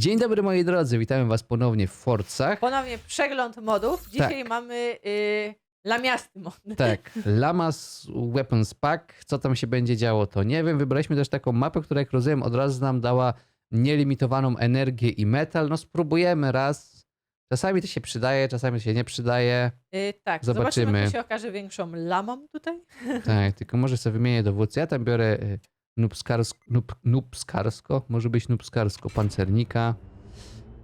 Dzień dobry moi drodzy, witamy was ponownie w Forcach. Ponownie przegląd modów. Dzisiaj mamy y, lamiasty mod. Tak, Lamas Weapons Pack, co tam się będzie działo to nie wiem. Wybraliśmy też taką mapę, która jak rozumiem od razu nam dała nielimitowaną energię i metal. No spróbujemy raz. Czasami to się przydaje, czasami to się nie przydaje. Y, tak, Zobaczymy. zobaczymy. kto się okaże większą lamą tutaj. Tak, tylko może sobie wymienię dowódcę. Ja tam biorę y, nubskarsko, nub, nubskarsko, może być nubskarsko, pancernika.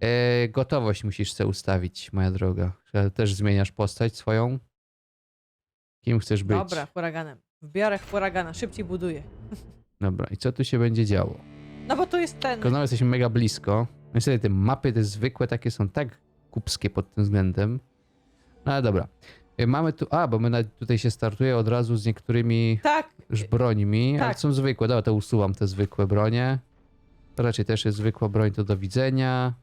E, gotowość musisz sobie ustawić, moja droga. Też zmieniasz postać swoją. Kim chcesz być? Dobra, huraganem. Wbiorę huragana, szybciej buduję. Dobra, i co tu się będzie działo? No bo tu jest ten. Tylko jesteśmy mega blisko. Niestety te mapy, te zwykłe takie są tak kupskie pod tym względem. No ale dobra. Y, Mamy tu, a, bo my tutaj się startuje od razu z niektórymi Tak, już brońmi, ale Tak. są zwykłe. Dobra, to usuwam te zwykłe bronie. To raczej też jest zwykła broń, to do widzenia.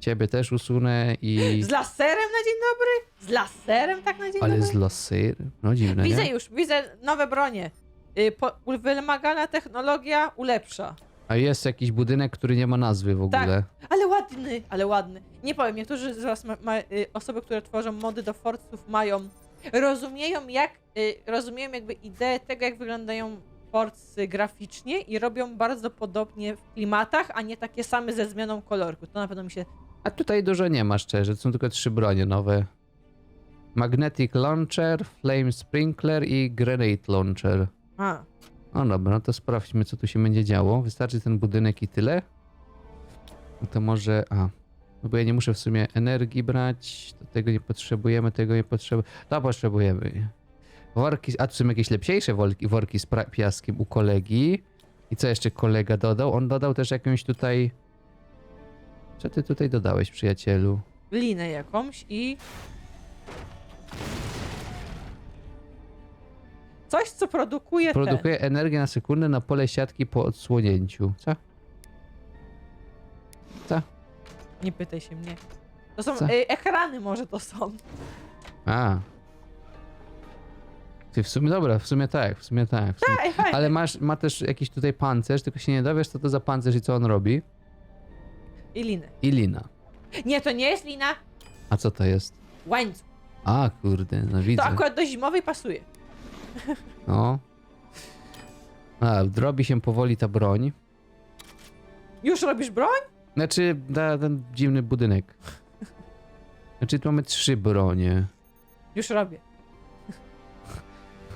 Ciebie też usunę i... z laserem na dzień dobry? Z laserem tak na dzień Ale dobry? z laser? No dziwne, Widzę nie? już, widzę nowe bronie. Y, po, wymagana technologia ulepsza. A jest jakiś budynek, który nie ma nazwy w Tak. ogóle. Ale ładny, ale ładny. Nie powiem, niektórzy z was, ma, ma, y, osoby, które tworzą mody do Forców mają, rozumieją jak, y, rozumieją jakby ideę tego, jak wyglądają Forcy graficznie i robią bardzo podobnie w klimatach, a nie takie same ze zmianą kolorku. To na pewno mi się... A tutaj dużo nie ma, szczerze. To są tylko trzy bronie nowe. Magnetic Launcher, Flame Sprinkler i Grenade Launcher. A, No dobra, no to sprawdźmy, co tu się będzie działo. Wystarczy ten budynek i tyle? No to może... A, no bo ja nie muszę w sumie energii brać. Tego nie potrzebujemy, tego nie potrzebujemy. To potrzebujemy. Worki, a tu są jakieś lepsiejsze worki, worki z piaskiem u kolegi. I co jeszcze kolega dodał? On dodał też jakąś tutaj... Co ty tutaj dodałeś, przyjacielu? linę jakąś i... Coś, co produkuje. Produkuje energię na sekundę na pole siatki po odsłonięciu. Co? Co? Nie pytaj się mnie. To są Co? y, ekrany może to są. A. Ty w sumie dobra, w sumie tak, w sumie tak. W sumie. Ej, hej. Ale masz, ma też jakiś tutaj pancerz, tylko się nie dowiesz, co to za pancerz i co on robi. I linę. I lina. Nie, to nie jest lina, A co to jest? łańcuch. A, kurde, no To widzę. akurat do zimowej pasuje. No. A, drobi się powoli ta broń. Już robisz broń? Znaczy, da, ten dziwny budynek. Znaczy, tu mamy trzy bronie. Już robię.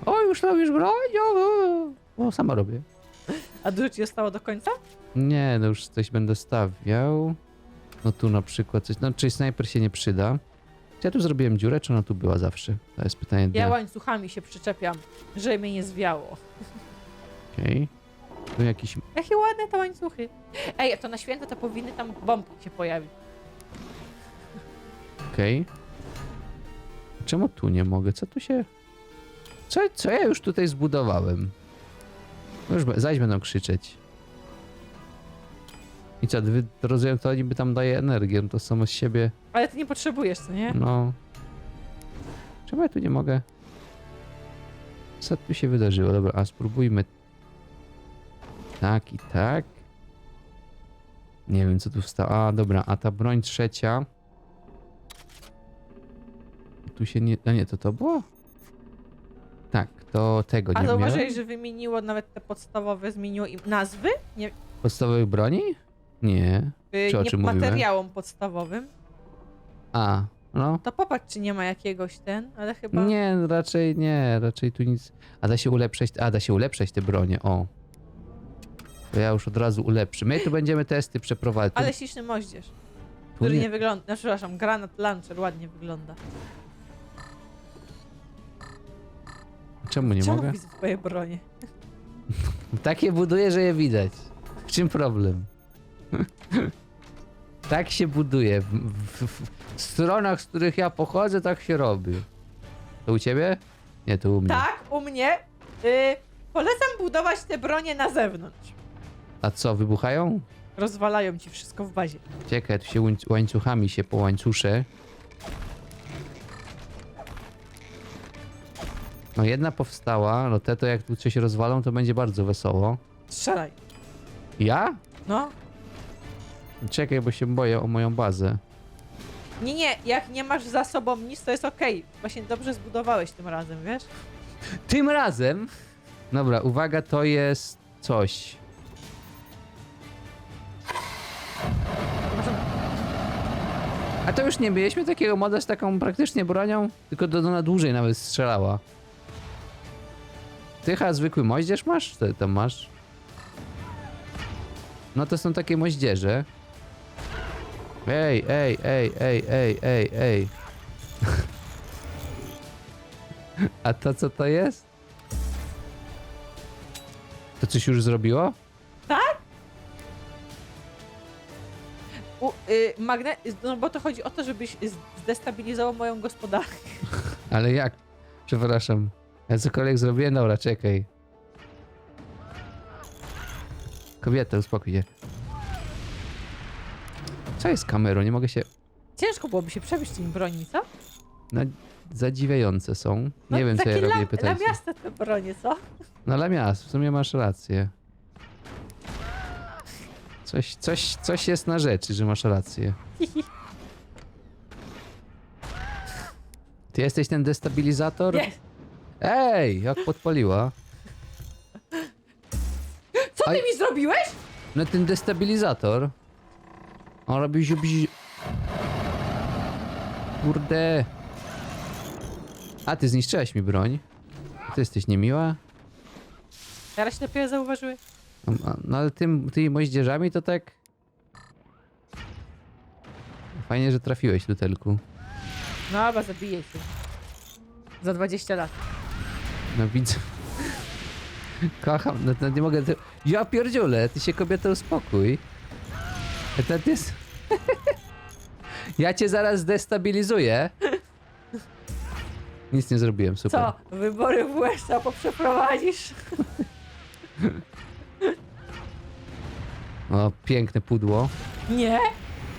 O, już robisz broń? O, o, sama robię. A dużo ci zostało do końca? Nie, no już coś będę stawiał. No tu na przykład coś. No, czy snajper się nie przyda? Czy ja tu zrobiłem dziurę, czy ona tu była zawsze? To jest pytanie Ja dla... łańcuchami się przyczepiam, żeby mnie nie zwiało. Okej. Tu jakiś... Jakie ładne te łańcuchy. Ej, to na święto to powinny tam bombki się pojawić. Okej. Czemu tu nie mogę? Co tu się... Co, co ja już tutaj zbudowałem? No już be- zaś będą krzyczeć. I co, wy rozumiem, to niby tam daje energię, no to samo z siebie... Ale ty nie potrzebujesz, co nie? No. Czemu ja tu nie mogę? Co tu się wydarzyło? Dobra, a spróbujmy. Tak i tak. Nie wiem, co tu wstało. A, dobra, a ta broń trzecia. Tu się nie. A nie, to to było? Tak, to tego A nie zauważyłeś, miałem. że wymieniło nawet te podstawowe, zmieniło im nazwy? Nie, Podstawowych broni? Nie. y, Czy o nie czym mówimy? materiałom podstawowym. A, no. To popatrz, czy nie ma jakiegoś ten, ale chyba... Nie, raczej nie, raczej tu nic. A da się ulepszać, a da się ulepszać te bronie, o. To ja już od razu ulepszę. My tu będziemy testy przeprowadzać. Ale śliczny moździerz, który nie, wygląda... No, przepraszam, granat launcher ładnie wygląda. Czemu nie Czemu mogę? widzę twoje bronie? Takie buduję, że je widać. W czym problem? tak się buduje. W, w, w, w stronach, z których ja pochodzę, tak się robi. To u ciebie? Nie, to u mnie. Tak, u mnie. Y, polecam budować te bronie na zewnątrz. A co, wybuchają? Rozwalają ci wszystko w bazie. Czekaj, tu się łańc- łańcuchami się połańcuszę. No jedna powstała, no te to jak tu coś rozwalą, to będzie bardzo wesoło. Strzelaj. Ja? No, Czekaj, bo się boję o moją bazę. Nie, nie, jak nie masz za sobą nic, to jest okej. Właśnie dobrze zbudowałeś tym razem, wiesz? Tym razem... Dobra, uwaga, to jest coś. A to już nie mieliśmy takiego moda z taką praktycznie bronią? Tylko do, do dłużej nawet strzelała. Ty chyba zwykły moździerz masz? Ty tam masz? No to są takie moździerze. Ej, ej, ej, ej, ej, ej, ej. A to co to jest? To coś już zrobiło? Y, magne... No bo to chodzi o to, żebyś zdestabilizował moją gospodarkę. Ale jak? Przepraszam. Ja cokolwiek zrobiłem? Dobra, czekaj. Kobieta, uspokój się. Co jest kamerą? Nie mogę się... Ciężko byłoby się przebić tymi broni, co? No, zadziwiające są. No, Nie wiem, co ja takie robię, lam- pytajcie. lamiaste te bronie, co? No Lamias, w sumie masz rację. Coś, coś, coś jest na rzeczy, że masz rację. Ty jesteś ten destabilizator? Nie. Ej, jak podpaliła. Co ty Aj. mi zrobiłeś? No ten destabilizator. On robi ziu bzi... Kurde. A, ty zniszczyłaś mi broń. Ty jesteś niemiła? Teraz się dopiero zauważyły. No, no ale tym, tymi moździerzami to tak... Fajnie, że trafiłeś, Lutelku. No, chyba zabiję się. Za 20 lat. No widzę. Kocham, no to nie mogę... Ja pierdziule, ty się kobieta uspokój. To jest... ja cię zaraz zdestabilizuję. Nic nie zrobiłem, super. Co? Wybory w USA poprzeprowadzisz? O, piękne pudło. Nie?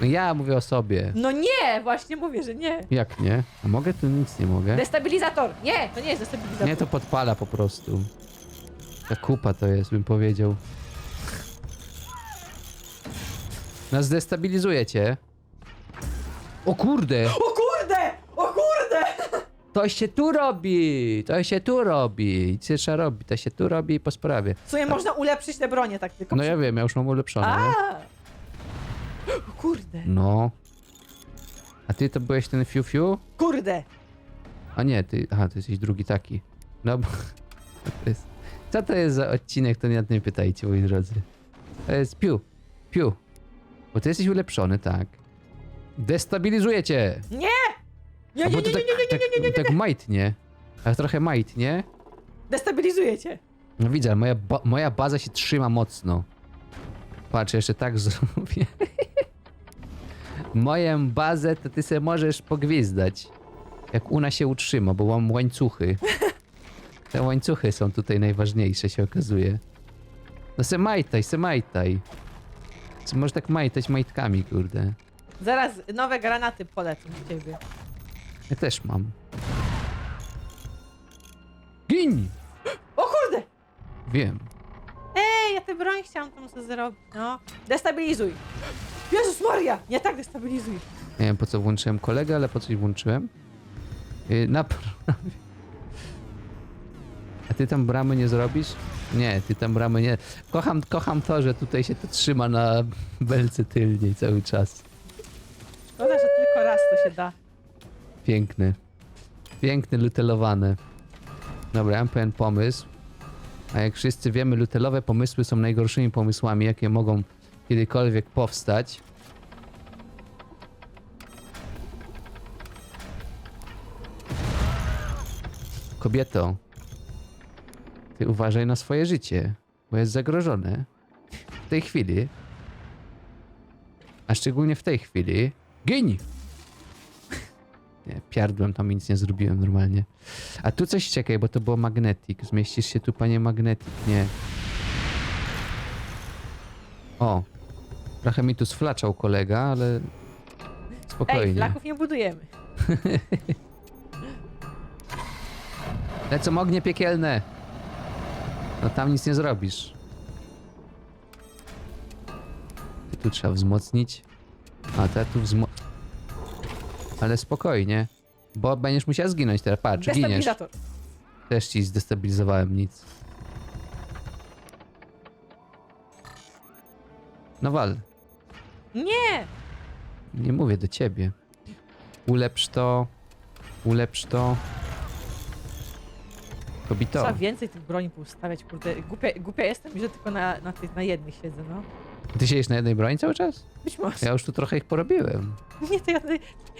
No ja mówię o sobie. No nie! Właśnie mówię, że nie. Jak nie? A mogę? Tu nic nie mogę. Destabilizator! Nie! To nie jest destabilizator. Nie, to podpala po prostu. Ta kupa to jest, bym powiedział. No zdestabilizuje cię. O kurde! O kurde! O kurde! To się tu robi! To się tu robi! Co trzeba robi? To się tu robi po sprawie. W sumie można ulepszyć te bronie tak tylko. No ja wiem, ja już mam ulepszone. nie? A! Kurde! No. A ty to byłeś ten fiu fiu? Kurde! A nie, ty. Aha, ty jesteś drugi taki. No bo. To jest, co to jest za odcinek, to nie, nie pytajcie, moi drodzy. To jest piu. Piu. Bo ty jesteś ulepszony, tak. Destabilizuje cię! Nie! Nie, nie, bo nie, to nie, tak, nie, nie, nie, nie, nie, tak, tak majtnie. A trochę majtnie. Destabilizuje cię. No widzę, moja, ba moja baza się trzyma mocno. Patrz, jeszcze tak zrobię. Moją bazę to ty sobie możesz pogwizdać. Jak una się utrzyma, bo mam łańcuchy. Te łańcuchy są tutaj najważniejsze, się okazuje. No se majtaj, se majtaj. Co możesz tak majtać majtkami, kurde. Zaraz nowe granaty polecą w ciebie. Ja też mam. Gin! O kurde! Wiem. Ej, ja tę broń chciałam tam sobie zrobić, no. Destabilizuj. Jezus Maria! Nie tak destabilizuj. Nie wiem po co włączyłem kolegę, ale po coś włączyłem. Yy, Napraw. A ty tam bramy nie zrobisz? Nie, ty tam bramy nie. Kocham, kocham to, że tutaj się to trzyma na belce tylniej cały czas. Szkoda, że tylko raz to się da. Piękny. Piękny, lutelowany. Dobra, mam pewien pomysł. A jak wszyscy wiemy, lutelowe pomysły są najgorszymi pomysłami, jakie mogą kiedykolwiek powstać. Kobieto, ty uważaj na swoje życie, bo jest zagrożone. W tej chwili. A szczególnie w tej chwili. Gin! Nie, piardłem tam nic nie zrobiłem normalnie. A tu coś czekaj, bo to było magnetik. Zmieścisz się tu, panie magnetik? Nie. O. Trochę mi tu sflaczał kolega, ale... Ej, Spokojnie. flaków nie budujemy. Lecą ognie piekielne. No tam nic nie zrobisz. Tu trzeba wzmocnić. A te tu wzmo... Ale spokojnie. Bo będziesz musiał zginąć teraz. Patrz, giniesz. Destabilizator. Też ci zdestabilizowałem nic. No wal. Nie! Nie mówię do ciebie. Ulepsz to. Ulepsz to. Kobito. Trzeba więcej tych broni poustawiać, kurde. Głupia, głupia jestem, że tylko na, na, tych, na jednych siedzę, no. Ty siedzisz na jednej broni cały czas? Być może. Ja już tu trochę ich porobiłem. Nie, to ja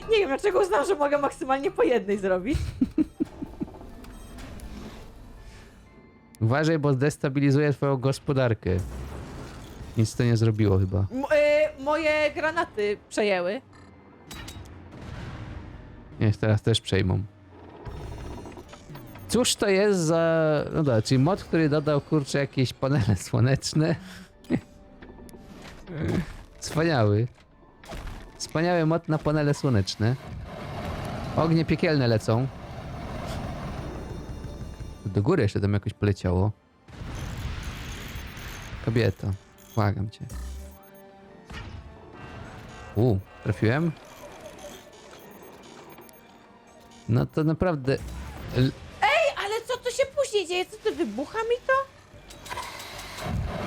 nie wiem, dlaczego uznałam, że mogę maksymalnie po jednej zrobić. Uważaj, bo destabilizuje twoją gospodarkę. Nic to nie zrobiło chyba. M y, moje granaty przejęły. Niech teraz też przejmą. Cóż to jest za... No dobra, czyli mod, który dodał, kurczę, jakieś panele słoneczne. Wspaniały. Wspaniały mod na panele słoneczne. Ognie piekielne lecą. Do góry jeszcze tam jakoś poleciało. Kobieto, błagam cię. U, trafiłem? No to naprawdę... L- Ale co tu się później dzieje? Co to wybucha mi to?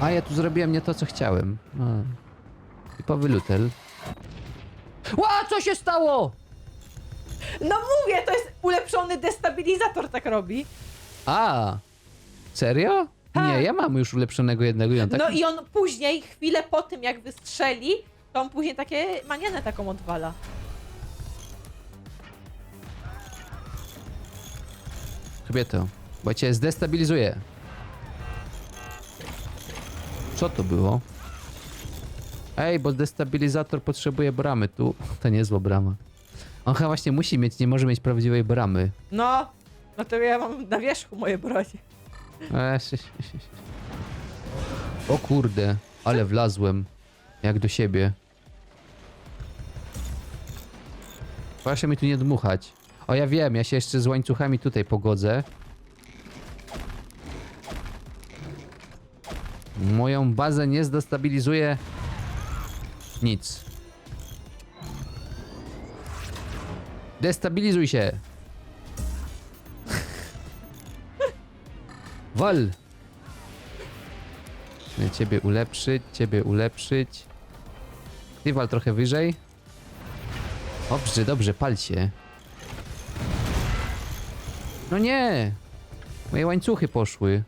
A ja tu zrobiłem nie to, co chciałem. No. Typowy lutel. Ła, co się stało? No mówię, to jest ulepszony destabilizator tak robi. A, serio? Tak. Nie, ja mam już ulepszonego jednego i on tak... No i on później, chwilę po tym jak wystrzeli, to on później takie manianę taką odwala. Kobieto, bo cię zdestabilizuje. Co to było? Ej, bo destabilizator potrzebuje bramy. Tu, to niezła brama. On chyba właśnie musi mieć, nie może mieć prawdziwej bramy. No, no to ja mam na wierzchu moje. E, si. O kurde, ale wlazłem. Jak do siebie. Proszę mi tu nie dmuchać. O, ja wiem, ja się jeszcze z łańcuchami tutaj pogodzę. Moją bazę nie zdestabilizuje nic. Destabilizuj się. Wal! Ciebie ulepszyć, ciebie ulepszyć. Ty wal trochę wyżej. Dobrze, dobrze, pal się. No nie! Moje łańcuchy poszły.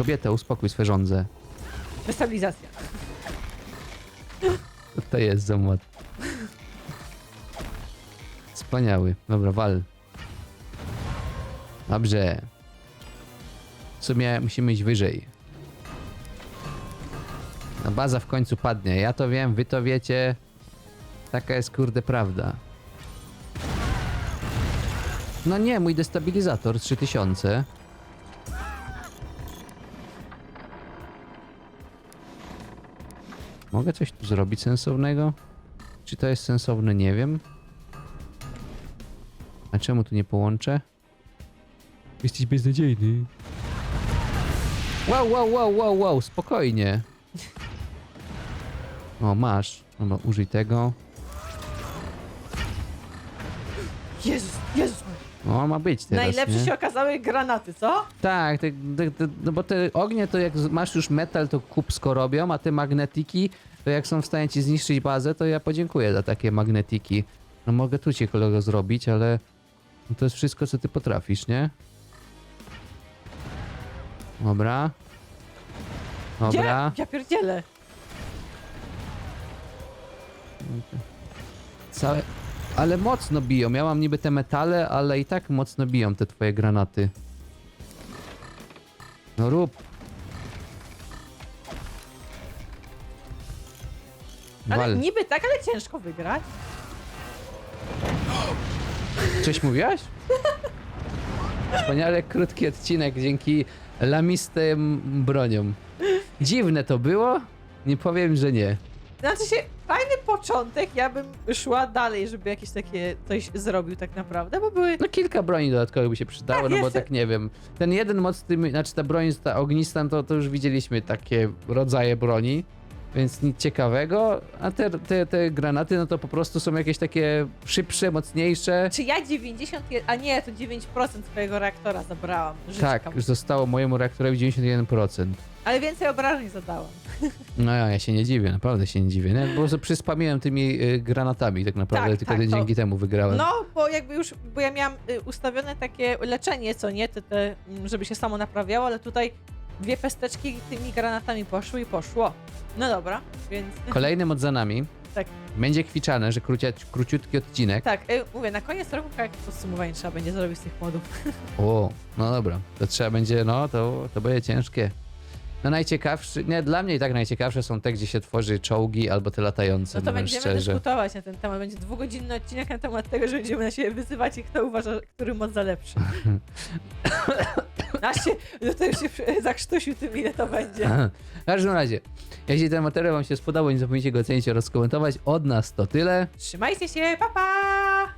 Kobieta, uspokój swe żądze. Destabilizacja. To jest za mod? Wspaniały. Dobra, wal. Dobrze. W sumie musimy iść wyżej. No baza w końcu padnie. Ja to wiem, wy to wiecie. Taka jest kurde prawda. No nie, mój destabilizator 3000. Mogę coś tu zrobić sensownego? Czy to jest sensowne? Nie wiem. A czemu tu nie połączę? Jesteś beznadziejny. Wow, wow, wow, wow, wow, spokojnie. O, masz. Dobra, użyj tego. Jezus, Jezus. O, ma być teraz, Najlepsze nie? się okazały granaty, co? Tak, te, te, te, no bo te ognie to jak z- masz już metal, to kupsko robią, a te magnetyki, to jak są w stanie ci zniszczyć bazę, to ja podziękuję za takie magnetiki. No mogę tu cię kolego zrobić, ale no to jest wszystko, co ty potrafisz, nie? Dobra. Dobra. Gdzie? Ja pierdzielę. Całe... Ale mocno biją. Ja mam niby te metale, ale i tak mocno biją te twoje granaty. No rób. Ale Wal. niby tak, ale ciężko wygrać. Coś mówiłaś? Wspaniale krótki odcinek dzięki lamistym broniom. Dziwne to było? Nie powiem, że nie. Znaczy się, fajny początek, ja bym szła dalej, żeby jakieś takie coś zrobił tak naprawdę, bo były... No kilka broni dodatkowych by się przydało, Tak, no bo jeszcze- tak nie wiem. Ten jeden moc, tym, znaczy ta broń, ta ognista, to, to już widzieliśmy takie rodzaje broni, więc nic ciekawego. A te, te, te granaty, no to po prostu są jakieś takie szybsze, mocniejsze. Czy ja 91, a nie, to 9% twojego reaktora zabrałam. Tak, już zostało mojemu reaktorowi 91%. Ale więcej obrażeń zadałam. No ja, ja się nie dziwię, naprawdę się nie dziwię. Nie? Po prostu przyspamiłem tymi y, granatami tak naprawdę, Tak, tylko tak, to- dzięki temu wygrałem. No, bo jakby już, bo ja miałam y, ustawione takie leczenie, co nie, te, te, mm, żeby się samo naprawiało, ale tutaj dwie pesteczki tymi granatami poszły i poszło. No dobra, więc... Kolejny mod za nami. Tak. Będzie kwiczane, że krócia, króciutki odcinek. Tak, y, mówię, na koniec roku jak podsumowanie trzeba będzie zrobić z tych modów. O, no dobra. To trzeba będzie, no to, to będzie ciężkie. No najciekawszy, nie, dla mnie i tak najciekawsze są te, gdzie się tworzy czołgi albo te latające, No to mówiąc będziemy szczerze. dyskutować na ten temat. Będzie dwugodzinny odcinek na temat tego, że będziemy na siebie wyzywać i kto uważa, który mod za lepszy. A się, no to już się przy- zakrztusił tym, ile to będzie. W każdym razie, jeśli ten materiał wam się spodobał, nie zapomnijcie go ocenić oraz komentować. Od nas to tyle. Trzymajcie się, pa pa!